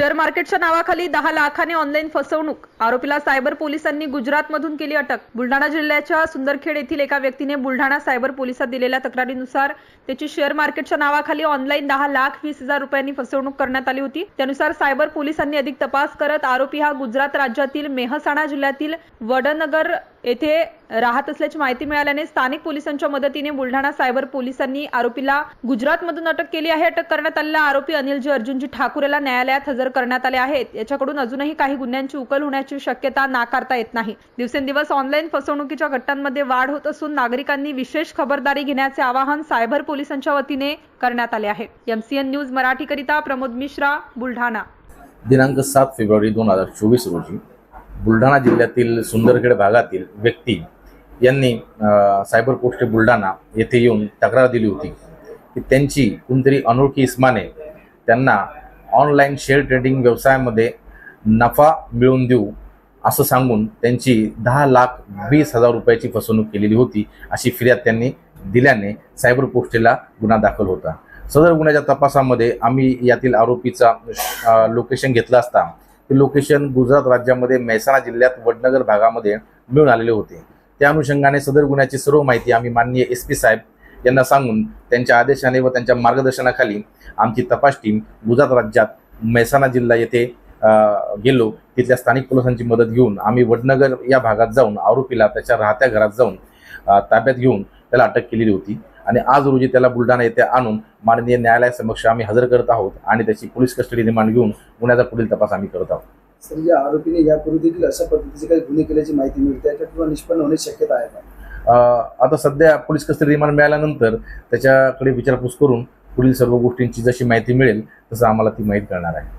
Share मार्केटच्या नावाखाली दहा लाखाने ऑनलाईन फसवणूक. आरोपीला सायबर पोलिसांनी गुजरातमधून केली अटक. बुलढाणा जिल्ह्याच्या सुंदरखेड येथील एका व्यक्तीने बुलढाणा सायबर पोलिसात दिलेल्या तक्रारीनुसार त्याची शेअर मार्केटच्या नावाखाली ऑनलाईन दहा लाख वीस हजार रुपयांनी फसवणूक करण्यात आली होती. त्यानुसार सायबर पोलिसांनी अधिक तपास करत आरोपी हा गुजरात राज्यातील मेहसाणा जिल्ह्यातील वडनगर येथे राहत असल्याची माहिती मिळाल्याने स्थानिक पोलिसांच्या मदतीने बुलढाणा सायबर पोलिसांनी आरोपीला गुजरातमधून अटक केली आहे. अटक करण्यात आलेला आरोपी अनिलजी अर्जुनजी ठाकूर याला न्यायालयात हजर करण्यात आले आहेत. याच्याकडून अजूनही काही गुन्ह्यांची उकल होण्याची शक्यता नाकारता येत नाही. दिवसेंदिवस ऑनलाईन फसवणुकीच्या घटनांमध्ये वाढ होत असून नागरिकांनी विशेष खबरदारी घेण्याचे आवाहन सायबर पोलिसांच्या वतीने करण्यात आले आहे. एमसीएन न्यूज मराठीकरिता प्रमोद मिश्रा बुलढाणा. दिनांक सात फेब्रुवारी दोन हजार चोवीस रोजी बुलढाणा जिल्ह्यातील सुंदरखेड भागातील व्यक्ती यांनी सायबर पोस्ट बुलढाणा येथे येऊन तक्रार दिली होती की त्यांची कोणतरी अनोळखी इस्माने त्यांना ऑनलाईन शेअर ट्रेडिंग व्यवसायामध्ये नफा मिळवून देऊ असं सांगून त्यांची दहा लाख वीस हजार रुपयाची फसवणूक केलेली होती अशी फिर्याद त्यांनी दिल्याने सायबर पोस्टेला गुन्हा दाखल होता. सदर गुन्ह्याच्या तपासामध्ये आम्ही यातील आरोपीचा लोकेशन घेतलं असता हे लोकेशन गुजरात राज्यामध्ये मेहसाणा जिल्ह्यात वडनगर भागामध्ये मिळून आलेले होते. त्या अनुषंगाने सदर गुन्ह्याची सर्व माहिती आम्ही माननीय एस पी साहेब यांना सांगून त्यांच्या आदेशाने व त्यांच्या मार्गदर्शनाखाली आमची तपास टीम गुजरात राज्यात मेहसाणा जिल्हा येथे गेलो. तिथल्या स्थानिक पोलिसांची मदत घेऊन आम्ही वडनगर या भागात जाऊन आरोपीला त्याच्या राहत्या घरात जाऊन ताब्यात घेऊन त्याला अटक केलेली होती. आणि आज रोजी त्याला बुलढाणा येथे आणून माननीय न्यायालयासमक्ष आम्ही हजर करत आहोत आणि त्याची पोलीस कस्टडी रिमांड घेऊन गुन्ह्याचा पुढील तपास आम्ही करत आहोत. सर या आरोपीने यापूर्वी देखील अशा पद्धतीचे काही गुन्हे केल्याची माहिती मिळते आहे का किंवा निष्पन्न होण्याची शक्यता आहे का? आता सध्या पोलीस कस्टडी रिमांड मिळाल्यानंतर त्याच्याकडे विचारपूस करून पुढील सर्व गोष्टींची जशी माहिती मिळेल तसं आम्हाला ती माहिती करणार आहे.